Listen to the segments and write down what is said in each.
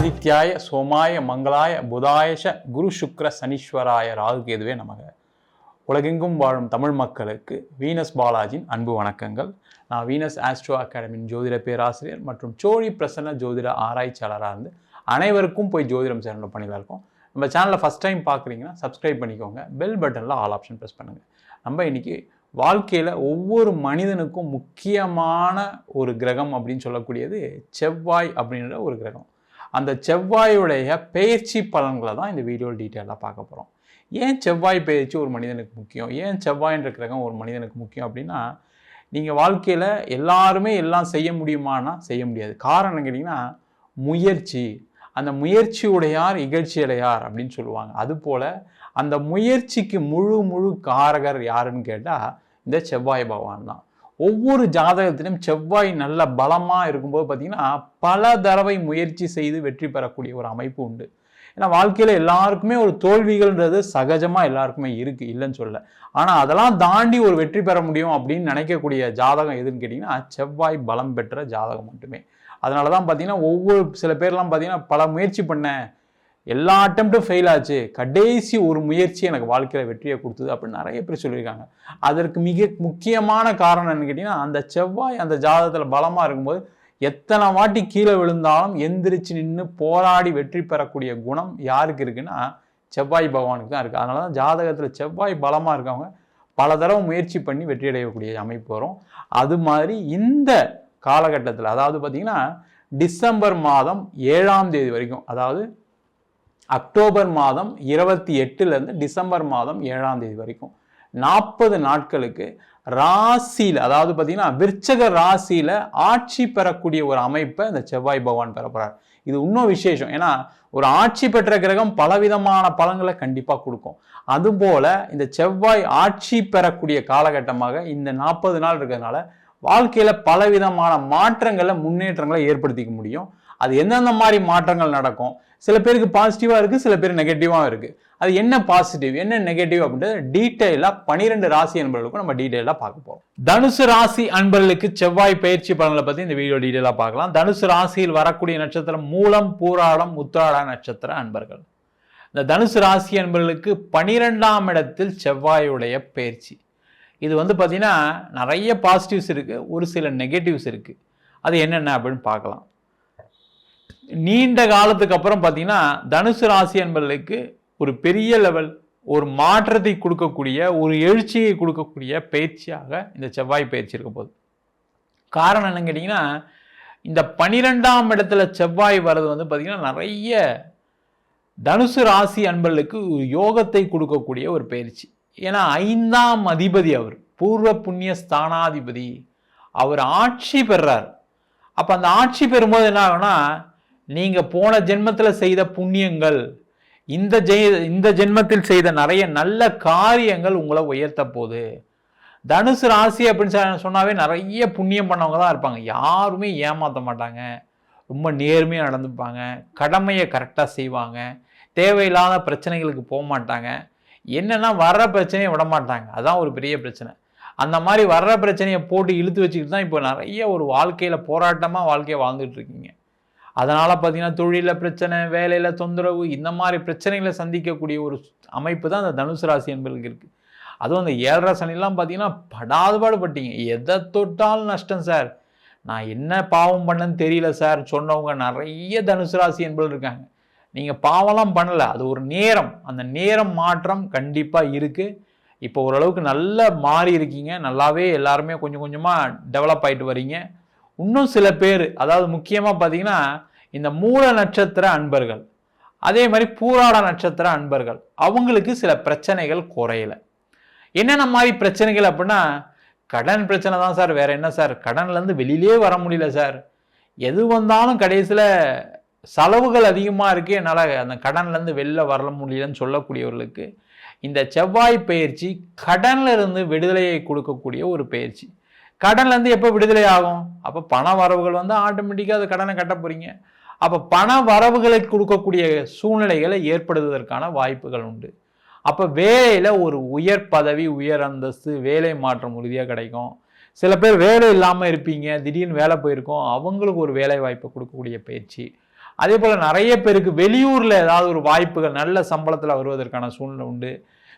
ஆதித்யாய சோமாய மங்களாய புதாயஷ குரு சுக்ர சனீஸ்வராய ராகுகேதுவே நமக. உலகெங்கும் வாழும் தமிழ் மக்களுக்கு வீனஸ் பாலாஜியின் அன்பு வணக்கங்கள். நான் வீனஸ் ஆஸ்ட்ரோ அகாடமியின் ஜோதிட பேராசிரியர் மற்றும் சோழி பிரசன்ன ஜோதிட ஆராய்ச்சியாளராக இருந்து அனைவருக்கும் போய் ஜோதிடம் சேனல் பண்ணியில் இருக்கோம். நம்ம சேனலில் ஃபஸ்ட் டைம் பார்க்குறீங்கன்னா சப்ஸ்கிரைப் பண்ணிக்கோங்க. பெல் பட்டனில் ஆல் ஆப்ஷன் ப்ரெஸ் பண்ணுங்கள் நம்ம இன்னைக்கு வாழ்க்கையில் ஒவ்வொரு மனிதனுக்கும் முக்கியமான ஒரு கிரகம் அப்படின்னு சொல்லக்கூடியது செவ்வாய் அப்படின்ற ஒரு கிரகம். அந்த செவ்வாயுடைய பெயர்ச்சி பலன்களை தான் இந்த வீடியோவில் டீட்டெயிலாக பார்க்க போகிறோம். ஏன் செவ்வாய் பயிற்சி ஒரு மனிதனுக்கு முக்கியம்? ஏன் செவ்வாய்ன்ற கிரகம் ஒரு மனிதனுக்கு முக்கியம் அப்படின்னா நீங்கள் வாழ்க்கையில் எல்லாருமே எல்லாம் செய்ய முடியுமானா செய்ய முடியாது. காரணம் கேட்டிங்கன்னா முயற்சி. அந்த முயற்சியுடையார் இகழ்ச்சியடையார் அப்படின்னு சொல்லுவாங்க. அதுபோல் அந்த முயற்சிக்கு முழு முழு காரகர் யாருன்னு கேட்டால் இந்த செவ்வாய் பகவான் தான். ஒவ்வொரு ஜாதகத்திலும் செவ்வாய் நல்ல பலமாக இருக்கும்போது பார்த்திங்கன்னா பல தடவை முயற்சி செய்து வெற்றி பெறக்கூடிய ஒரு அமைப்பு உண்டு. ஏன்னா வாழ்க்கையில் எல்லாருக்குமே ஒரு தோல்விகள்ன்றது சகஜமாக எல்லாருக்குமே இருக்குது இல்லைன்னு சொல்ல ஆனால் அதெல்லாம் தாண்டி ஒரு வெற்றி பெற முடியும் அப்படின்னு நினைக்கக்கூடிய ஜாதகம் எதுன்னு கேட்டிங்கன்னா செவ்வாய் பலம் பெற்ற ஜாதகம் மட்டுமே. அதனால தான் பார்த்திங்கன்னா ஒவ்வொரு சில பேர்லாம் பார்த்தீங்கன்னா பல முயற்சி பண்ணேன் எல்லா அட்டம்ப்டும் ஃபெயில் ஆச்சு. கடைசி ஒரு முயற்சி எனக்கு வாழ்க்கையில் வெற்றியை கொடுத்தது அப்படின்னு நிறைய பேர் சொல்லியிருக்காங்க. அதற்கு மிக முக்கியமான காரணம் என்னன்னு கேட்டிங்கன்னா அந்த செவ்வாய் அந்த ஜாதகத்தில் பலமாக இருக்கும்போது எத்தனை வாட்டி கீழே விழுந்தாலும் எந்திரிச்சு நின்று போராடி வெற்றி பெறக்கூடிய குணம் யாருக்கு இருக்குன்னா செவ்வாய் பகவானுக்கு தான் இருக்குது அதனால தான் ஜாதகத்தில் செவ்வாய் பலமாக இருக்கவங்க பல தடவை முயற்சி பண்ணி வெற்றியடையக்கூடிய அமைப்பு வரும். அது மாதிரி இந்த காலகட்டத்தில் அதாவது பார்த்திங்கன்னா டிசம்பர் மாதம் ஏழாம் தேதி வரைக்கும் அதாவது அக்டோபர் மாதம் இருபத்தி எட்டுலேருந்து டிசம்பர் மாதம் ஏழாம் தேதி வரைக்கும். நாற்பது நாட்களுக்கு ராசியில் அதாவது பார்த்தீங்கன்னா விற்சக ராசியில் ஆட்சி பெறக்கூடிய ஒரு அமைப்பை இந்த செவ்வாய் பகவான் பெறப்படுறார் இது இன்னும் விசேஷம். ஏன்னா ஒரு ஆட்சி பெற்ற கிரகம் பலவிதமான பலன்களை கண்டிப்பாக கொடுக்கும். அதுபோல் இந்த செவ்வாய் ஆட்சி பெறக்கூடிய காலகட்டமாக இந்த நாற்பது நாள் இருக்கிறதுனால வாழ்க்கையில் பலவிதமான மாற்றங்களை முன்னேற்றங்களை ஏற்படுத்திக்க முடியும். அது எந்தெந்த மாதிரி மாற்றங்கள் நடக்கும்? சில பேருக்கு பாசிட்டிவாக இருக்குது சில பேர் நெகட்டிவாக இருக்குது அது என்ன பாசிட்டிவ் என்ன நெகட்டிவ் அப்படின்றது டீட்டெயிலாக பனிரெண்டு ராசி அன்பர்களுக்கும் நம்ம டீட்டெயிலாக பார்க்க போகிறோம் தனுசு ராசி அன்பர்களுக்கு செவ்வாய் பயிற்சி பலன்களை பற்றி இந்த வீடியோ டீட்டெயிலாக பார்க்கலாம். தனுசு ராசியில் வரக்கூடிய நட்சத்திரம் மூலம் பூராடம் உத்திராட நட்சத்திர அன்பர்கள். இந்த தனுசு ராசி அன்பர்களுக்கு பனிரெண்டாம் இடத்தில் செவ்வாயுடைய பயிற்சி. இது வந்து பார்த்திங்கன்னா நிறைய பாசிட்டிவ்ஸ் இருக்குது ஒரு சில நெகட்டிவ்ஸ் இருக்குது அது என்னென்ன அப்படின்னு பார்க்கலாம். நீண்ட காலத்துக்கு அப்புறம் பார்த்தீங்கன்னா தனுசு ராசி என்பதற்கு ஒரு பெரிய லெவல் ஒரு மாற்றத்தை கொடுக்கக்கூடிய ஒரு எழுச்சியை கொடுக்கக்கூடிய பயிற்சியாக இந்த செவ்வாய் பயிற்சி இருக்க போகுது. காரணம் என்னன்னு கேட்டிங்கன்னா இந்த பனிரெண்டாம் இடத்துல செவ்வாய் வர்றது வந்து பார்த்திங்கன்னா நிறைய தனுசு ராசி அன்பர்களுக்கு யோகத்தை கொடுக்கக்கூடிய ஒரு பயிற்சி. ஏன்னா ஐந்தாம் அதிபதி அவர் பூர்வ புண்ணிய ஸ்தானாதிபதி அவர் ஆட்சி பெறார். அப்போ அந்த ஆட்சி பெறும்போது என்ன ஆகும்னா நீங்கள் போன ஜென்மத்தில் செய்த புண்ணியங்கள் இந்த ஜெய இந்த ஜென்மத்தில் செய்த நிறைய நல்ல காரியங்கள் உங்களை உயர்த்த போகுது. தனுசு ராசி அப்படின்னு சொன்னாவே நிறைய புண்ணியம் பண்ணவங்க தான் இருப்பாங்க. யாருமே ஏமாற்ற மாட்டாங்க. ரொம்ப நேர்மையாக நடந்துப்பாங்க. கடமையை கரெக்டாக செய்வாங்க. தேவையில்லாத பிரச்சனைகளுக்கு போக மாட்டாங்க. என்னென்னா வர்ற பிரச்சனையை விட மாட்டாங்க. அதான் ஒரு பெரிய பிரச்சனை. அந்த மாதிரி வர்ற பிரச்சனையை போட்டு இழுத்து வச்சுக்கிட்டு தான் இப்போ நிறைய ஒரு வாழ்க்கையில் போராட்டமாக வாழ்க்கையை வாழ்ந்துட்டு இருக்கீங்க. அதனால் பார்த்தீங்கன்னா தொழிலில் பிரச்சனை வேலையில் தொந்தரவு இந்த மாதிரி பிரச்சனைகளை சந்திக்கக்கூடிய ஒரு அமைப்பு தான் அந்த தனுசு ராசி என்பதுக்கு இருக்குது அதுவும் அந்த ஏழரை சனிலாம் பார்த்தீங்கன்னா படாதுபாடு பட்டீங்க எதை தொட்டாலும் நஷ்டம் சார். நான் என்ன பாவம் பண்ணேன்னு தெரியல சார். சொன்னவங்க நிறைய தனுசு ராசி என்பது இருக்காங்க. நீங்கள் பாவம்லாம் பண்ணலை. அது ஒரு நேரம். அந்த நேரம் மாற்றம் கண்டிப்பாக இருக்குது இப்போ ஓரளவுக்கு நல்லா மாறி இருக்கீங்க. நல்லாவே எல்லாருமே கொஞ்சம் கொஞ்சமாக டெவலப் ஆகிட்டு வரீங்க. இன்னும் சில பேர் அதாவது முக்கியமாக பார்த்தீங்கன்னா இந்த மூல நட்சத்திர அன்பர்கள். அதே மாதிரி பூராட நட்சத்திர அன்பர்கள். அவங்களுக்கு சில பிரச்சனைகள் குறையல. என்னென்ன மாதிரி பிரச்சனைகள் அப்படின்னா கடன் பிரச்சனை தான் சார் வேற என்ன சார்? கடன்லேருந்து வெளியிலே வர முடியல சார். எது வந்தாலும் கடைசியில் செலவுகள் அதிகமாக இருக்குது என்னால் அந்த கடன்லேருந்து வெளில வர முடியலன்னு சொல்லக்கூடியவர்களுக்கு இந்த செவ்வாய் பயிற்சி கடனில் இருந்து விடுதலையை கொடுக்கக்கூடிய ஒரு பயிற்சி. கடன்ல இருந்து எப்போ விடுதலை ஆகும்? அப்போ பண வரவுகள் வந்து ஆட்டோமேட்டிக்காக அது கடனை கட்ட போறீங்க. அப்போ பண வரவுகளை கொடுக்கக்கூடிய சூழ்நிலைகளை ஏற்படுவதற்கான வாய்ப்புகள் உண்டு. அப்போ வேலையில் ஒரு உயர் பதவி உயர் அந்தஸ்து வேலை மாற்றம் உறுதியாக கிடைக்கும். சில பேர் வேலை இல்லாமல் இருப்பீங்க திடீர்னு வேலை போயிருக்கோம். அவங்களுக்கு ஒரு வேலை வாய்ப்பை கொடுக்கக்கூடிய பயிற்சி அதே போல் நிறைய பேருக்கு வெளியூரில் ஏதாவது ஒரு வாய்ப்புகள் நல்ல சம்பளத்தில் வருவதற்கான சூழ்நிலை உண்டு.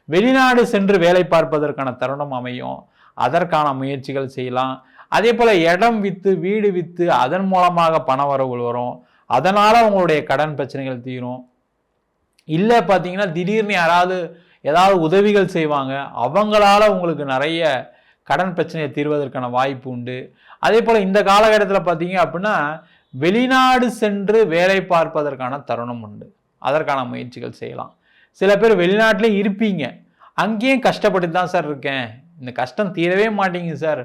வெளிநாடு சென்று வேலை பார்ப்பதற்கான தருணம் அமையும். அதற்கான முயற்சிகள் செய்யலாம். அதே போல் இடம் விற்று வீடு விற்று அதன் மூலமாக பண வரவுகள் வரும். அதனால் உங்களுடைய கடன் பிரச்சனைகள் தீரும். இல்லை பார்த்தீங்கன்னா திடீர்னு யாராவது ஏதாவது உதவிகள் செய்வாங்க. அவங்களால உங்களுக்கு நிறைய கடன் பிரச்சனையை தீர்வதற்கான வாய்ப்பு உண்டு. அதே போல் இந்த காலகட்டத்தில் பார்த்தீங்க அப்படின்னா வெளிநாடு சென்று வேலை பார்ப்பதற்கான தருணம் உண்டு. அதற்கான முயற்சிகள் செய்யலாம். சில பேர் வெளிநாட்டிலே இருப்பீங்க. அங்கேயும் கஷ்டப்பட்டு தான் சார் இருக்கேன். இந்த கஷ்டம் தீரவே மாட்டேங்குது சார்.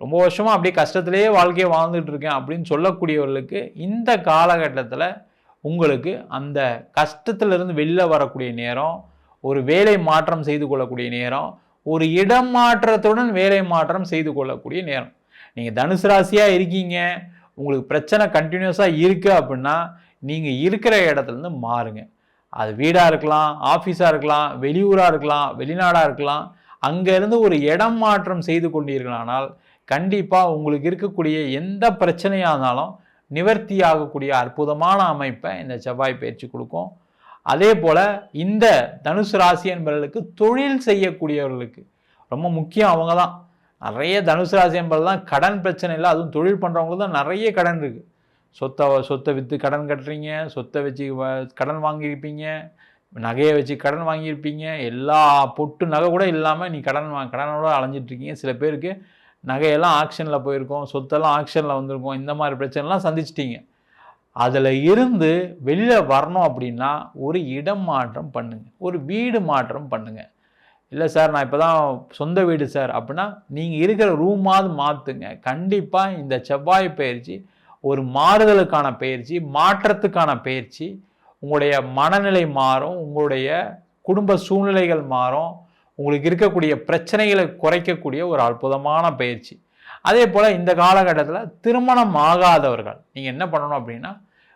ரொம்ப வருஷமாக அப்படியே கஷ்டத்திலேயே வாழ்க்கையை வாழ்ந்துட்டு இருக்கேன் அப்படின்னு சொல்லக்கூடியவர்களுக்கு இந்த காலகட்டத்தில் உங்களுக்கு அந்த கஷ்டத்திலிருந்து வெளில வரக்கூடிய நேரம் ஒரு வேலை மாற்றம் செய்து கொள்ளக்கூடிய நேரம் ஒரு இடம் மாற்றத்துடன் வேலை மாற்றம் செய்து கொள்ளக்கூடிய நேரம். நீங்கள் தனுசு ராசியாக இருக்கீங்க உங்களுக்கு பிரச்சனை கண்டினியூஸாக இருக்குது அப்படின்னா நீங்கள் இருக்கிற இடத்துலேருந்து மாறுங்க. அது வீடாக இருக்கலாம் ஆஃபீஸாக இருக்கலாம் வெளியூராக இருக்கலாம் வெளிநாடாக இருக்கலாம் அங்கேருந்து ஒரு இடம் மாற்றம் செய்து கொண்டீர்களானால் கண்டிப்பாக உங்களுக்கு இருக்கக்கூடிய எந்த பிரச்சனையாக இருந்தாலும் நிவர்த்தி ஆகக்கூடிய அற்புதமான அமைப்பை இந்த செவ்வாய் பயிற்சி கொடுக்கும். அதே போல் இந்த தனுசு ராசி என்பவர்களுக்கு தொழில் செய்யக்கூடியவர்களுக்கு ரொம்ப முக்கியம் அவங்க தான். நிறைய தனுசு ராசி என்பது தான் கடன் பிரச்சனை இல்லை அதுவும் தொழில் பண்ணுறவங்களுக்கு தான் நிறைய கடன் இருக்குது சொத்தை சொத்தை விற்று கடன் கட்டுறீங்க சொத்தை வச்சு வ- கடன் வாங்கியிருப்பீங்க. நகையை வச்சு கடன் வாங்கியிருப்பீங்க எல்லா பொட்டு நகை கூட இல்லாமல் நீ கடன் வா கடனோட அலைஞ்சிட்ருக்கீங்க சில பேருக்கு நகையெல்லாம் ஆக்ஷனில் போயிருக்கோம் சொத்தெல்லாம் ஆக்ஷனில் வந்திருக்கோம் இந்த மாதிரி பிரச்சனைலாம் சந்திச்சிட்டிங்க. அதில் இருந்து வெளியில் வரணும் அப்படின்னா ஒரு இடம் மாற்றம் பண்ணுங்கள் ஒரு வீடு மாற்றம் பண்ணுங்கள் இல்லை சார் நான் இப்போ தான் சொந்த வீடு சார் அப்படின்னா நீங்கள் இருக்கிற ரூமாவது மாற்றுங்க கண்டிப்பாக இந்த செவ்வாய் பயிற்சி ஒரு மாறுதலுக்கான பயிற்சி மாற்றத்துக்கான பயிற்சி உங்களுடைய மனநிலை மாறும் உங்களுடைய குடும்ப சூழ்நிலைகள் மாறும் உங்களுக்கு இருக்கக்கூடிய பிரச்சனைகளை குறைக்கக்கூடிய ஒரு அற்புதமான பயிற்சி. அதே போல் இந்த காலகட்டத்தில் திருமணம் ஆகாதவர்கள் நீங்கள் என்ன பண்ணணும் அப்படின்னா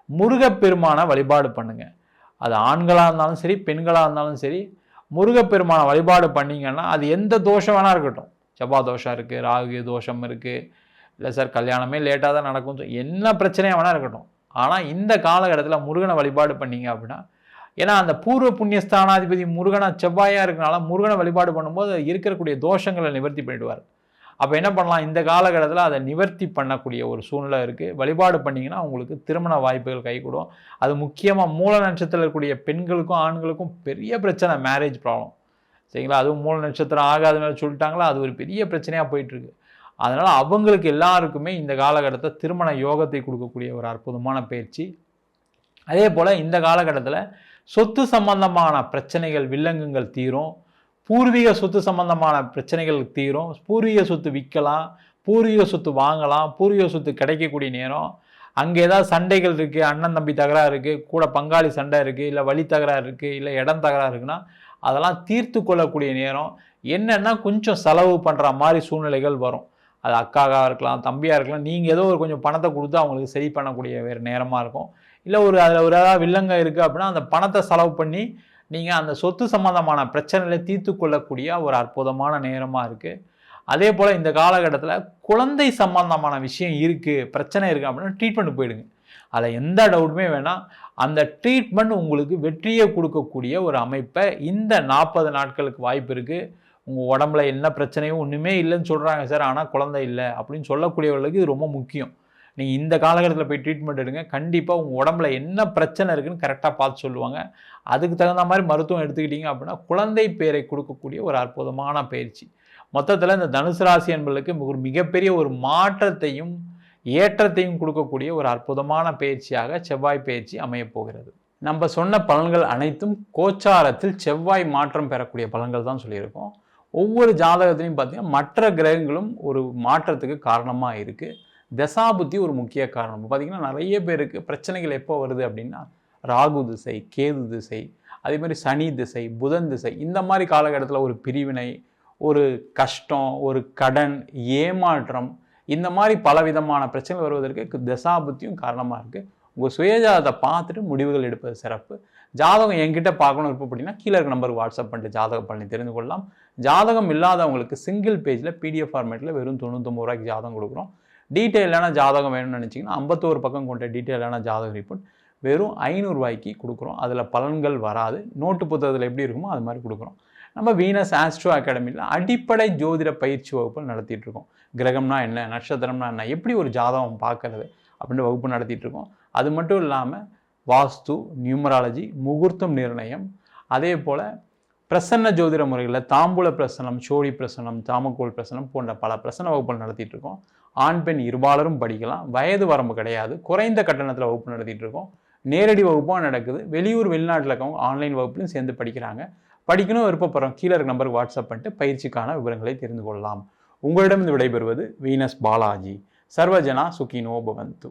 முருகப்பெருமானை வழிபாடு பண்ணுங்கள் அது ஆண்களாக இருந்தாலும் சரி பெண்களாக இருந்தாலும் சரி முருகப்பெருமானை வழிபாடு பண்ணிங்கன்னா அது எந்த தோஷம் வேணா இருக்கட்டும். செவ்வாய் தோஷம் இருக்குது ராகு தோஷம் இருக்குது இல்லை சார் கல்யாணமே லேட்டாக தான் நடக்கும் என்ன பிரச்சனையாக வேணா இருக்கட்டும். ஆனால் இந்த காலகட்டத்தில் முருகனை வழிபாடு பண்ணீங்க அப்படின்னா ஏன்னா அந்த பூர்வ புண்ணிய ஸ்தானாதிபதி முருகனா செவ்வாயாக இருக்கனால முருகனை வழிபாடு பண்ணும்போது இருக்கக்கூடிய தோஷங்களை நிவர்த்தி பண்ணிடுவார். அப்போ என்ன பண்ணலாம்? இந்த காலகட்டத்தில் அதை நிவர்த்தி பண்ணக்கூடிய ஒரு சூழ்நிலை இருக்குது வழிபாடு பண்ணிங்கன்னா உங்களுக்கு திருமண வாய்ப்புகள் கைகூடும். அது முக்கியமாக மூல நட்சத்திரத்தில் இருக்கக்கூடிய பெண்களுக்கும் ஆண்களுக்கும் பெரிய பிரச்சனை மேரேஜ் ப்ராப்ளம் சரிங்களா? அதுவும் மூல நட்சத்திரம் ஆகாத மாதிரி சொல்லிட்டாங்களா? அது ஒரு பெரிய பிரச்சனையாக போயிட்டுருக்கு அதனால் அவங்களுக்கு எல்லாருக்குமே இந்த காலகட்டத்தை திருமண யோகத்தை கொடுக்கக்கூடிய ஒரு அற்புதமான பயிற்சி. அதே போல் இந்த காலகட்டத்தில் சொத்து சம்பந்தமான பிரச்சனைகள் வில்லங்கங்கள் தீரும். பூர்வீக சொத்து சம்பந்தமான பிரச்சனைகள் தீரும். பூர்வீக சொத்து விற்கலாம் பூர்வீக சொத்து வாங்கலாம் பூர்வீக சொத்து கிடைக்கக்கூடிய நேரம். அங்கே ஏதாவது சண்டைகள் இருக்குது அண்ணன் தம்பி தகராறு இருக்குது கூட பங்காளி சண்டை இருக்குது இல்லை வழி தகராறு இருக்குது இல்லை இடம் தகராறு இருக்குன்னா அதெல்லாம் தீர்த்து கொள்ளக்கூடிய நேரம். என்னென்னா கொஞ்சம் செலவு பண்ணுற மாதிரி சூழ்நிலைகள் வரும். அது அக்காவாக இருக்கலாம் தம்பியாக இருக்கலாம் நீங்கள் ஏதோ ஒரு கொஞ்சம் பணத்தை கொடுத்து அவங்களுக்கு சரி பண்ணக்கூடிய வேறு நேரமாக இருக்கும். இல்லை ஒரு அதில் ஒரு ஏதாவது வில்லங்க இருக்குது அப்படின்னா அந்த பணத்தை செலவு பண்ணி நீங்கள் அந்த சொத்து சம்மந்தமான பிரச்சனைகளை தீர்த்து கொள்ளக்கூடிய ஒரு அற்புதமான நேரமாக இருக்குது அதே போல் இந்த காலகட்டத்தில் குழந்தை சம்பந்தமான விஷயம் இருக்குது பிரச்சனை இருக்குது அப்படின்னா ட்ரீட்மெண்ட் போயிடுங்க. அதில் எந்த டவுட்டுமே வேணாம். அந்த ட்ரீட்மெண்ட் உங்களுக்கு வெற்றியை கொடுக்கக்கூடிய ஒரு அமைப்பை இந்த நாற்பது நாட்களுக்கு வாய்ப்பு இருக்குது உங்கள் உடம்புல என்ன பிரச்சனையும் ஒன்றுமே இல்லைன்னு சொல்கிறாங்க சார். ஆனால் குழந்தை இல்லை அப்படின்னு சொல்லக்கூடியவர்களுக்கு இது ரொம்ப முக்கியம். நீங்கள் இந்த காலகட்டத்தில் போய் ட்ரீட்மெண்ட் எடுங்க. கண்டிப்பாக உங்கள் உடம்புல என்ன பிரச்சனை இருக்குன்னு கரெக்டாக பார்த்து சொல்லுவாங்க. அதுக்கு தகுந்த மாதிரி மருத்துவம் எடுத்துக்கிட்டீங்க அப்படின்னா குழந்தை பேரை கொடுக்கக்கூடிய ஒரு அற்புதமான பயிற்சி. மொத்தத்தில் இந்த தனுசு ராசி என்பதற்கு ஒரு மிகப்பெரிய ஒரு மாற்றத்தையும் ஏற்றத்தையும் கொடுக்கக்கூடிய ஒரு அற்புதமான பயிற்சியாக செவ்வாய் பயிற்சி அமையப் போகிறது. நம்ம சொன்ன பலன்கள் அனைத்தும் கோச்சாரத்தில் செவ்வாய் மாற்றம் பெறக்கூடிய பலன்கள் தான் சொல்லியிருக்கோம். ஒவ்வொரு ஜாதகத்திலையும் பார்த்தீங்கன்னா மற்ற கிரகங்களும் ஒரு மாற்றத்துக்கு காரணமாக இருக்குது தசாபுத்தி ஒரு முக்கிய காரணம். பார்த்திங்கன்னா நிறைய பேருக்கு பிரச்சனைகள் எப்போ வருது அப்படின்னா ராகு திசை கேது திசை அதே மாதிரி சனி திசை புதன் திசை இந்த மாதிரி காலகட்டத்தில் ஒரு பிரிவினை ஒரு கஷ்டம் ஒரு கடன் ஏமாற்றம் இந்த மாதிரி பலவிதமான பிரச்சனைகள் வருவதற்கு தசாபுத்தியும் காரணமாக இருக்குது உங்கள் சுயஜாதத்தை பார்த்துட்டு முடிவுகள் எடுப்பது சிறப்பு. ஜாதகம் என்கிட்ட பார்க்கணும் இருப்போம் அப்படின்னா கீழே இருக்க நம்பருக்கு வாட்ஸ்அப் பண்ணிட்டு ஜாதகம் பண்ணி தெரிந்து கொள்ளலாம். ஜாதகம் இல்லாதவங்களுக்கு சிங்கிள் பேஜில் பிடிஎஃப் ஃபார்மேட்டில் வெறும் தொண்ணூத்தொம்பது ரூபாய்க்கு ஜாதகம் கொடுக்குறோம். டீட்டெயிலான ஜாதகம் வேணும்னு நினச்சிங்கன்னா ஐம்பத்தோரு பக்கம் கொண்ட டீட்டெயிலான ஜாதக ரிப்போர்ட் வெறும் ஐநூறுரூவாய்க்கு கொடுக்குறோம். அதில் பலன்கள் வராது. நோட்டு புத்தகத்தில் எப்படி இருக்குமோ அது மாதிரி கொடுக்குறோம். நம்ம வீனஸ் ஆஸ்ட்ரோ அகாடமியில் அடிப்படை ஜோதிட பயிற்சி வகுப்பு நடத்திட்டு இருக்கோம். கிரகம்னா என்ன நட்சத்திரம்னா என்ன எப்படி ஒரு ஜாதகம் பார்க்கறது அப்படின்னு வகுப்பு நடத்திட்டு இருக்கோம். அது மட்டும் இல்லாமல் வாஸ்து நியூமராலஜி முகூர்த்தம் நிர்ணயம் அதே போல் பிரசன்ன ஜோதிட முறைகளில் தாம்பூல பிரசனம் சோழி பிரசனம் தாமக்கோல் பிரசனம் போன்ற பல பிரசன வகுப்புகள் நடத்திட்டு இருக்கோம். ஆண் பெண் இருபாலரும் படிக்கலாம். வயது வரம்பு கிடையாது. குறைந்த கட்டணத்தில் வகுப்பு நடத்திட்டு இருக்கோம். நேரடி வகுப்பும் நடக்குது. வெளியூர் வெளிநாட்டில் இருக்கவங்க ஆன்லைன் வகுப்புலையும் சேர்ந்து படிக்கிறாங்க. படிக்கணும் விருப்பப்படுறோம். கீழே இருக்க நம்பருக்கு வாட்ஸ்அப் பண்ணிட்டு பயிற்சிக்கான விவரங்களை தெரிந்து கொள்ளலாம். உங்களிடம் விடைபெறுவது வீனஸ் பாலாஜி. சர்வஜனா சுகினோ பவந்து.